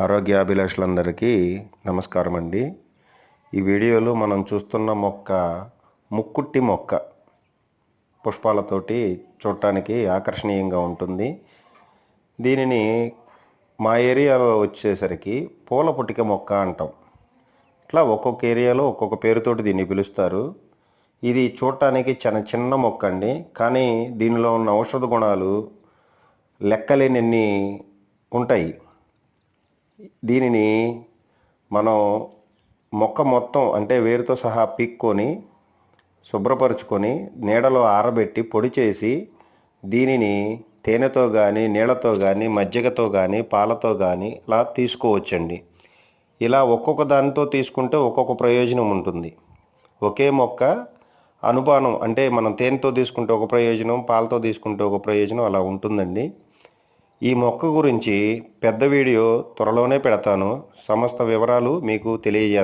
ఆరోగ్యాభిలాషులందరికీ నమస్కారం అండి ఈ వీడియోలో మనం చూస్తున్న మొక్క ముక్కుట్టి మొక్క పుష్పాలతోటి చూడటానికి ఆకర్షణీయంగా ఉంటుంది. దీనిని మా ఏరియాలో వచ్చేసరికి పూల పుట్టిక మొక్క అంటాం. ఇట్లా ఒక్కొక్క ఏరియాలో ఒక్కొక్క పేరుతోటి దీన్ని పిలుస్తారు. ఇది చూడటానికి చాలా చిన్న మొక్క అండి. కానీ దీనిలో ఉన్న ఔషధ గుణాలు లెక్కలేనన్ని ఉంటాయి. దీనిని మనం మొక్క మొత్తం అంటే వేరుతో సహా పీక్కొని శుభ్రపరుచుకొని నీడలో ఆరబెట్టి పొడి చేసి దీనిని తేనెతో కానీ నీళ్ళతో కానీ మజ్జిగతో కానీ పాలతో కానీ ఇలా తీసుకోవచ్చండి. ఇలా ఒక్కొక్క దానితో తీసుకుంటే ఒక్కొక్క ప్రయోజనం ఉంటుంది. ఒకే మొక్క అనుపానం అంటే మనం తేనెతో తీసుకుంటే ఒక ప్రయోజనం పాలతో తీసుకుంటే ఒక ప్రయోజనం అలా ఉంటుందండి. ఈ మొక్క గురించి పెద్ద వీడియో త్వరలోనే పెడతాను. సమస్త వివరాలు మీకు తెలియజేస్తాను.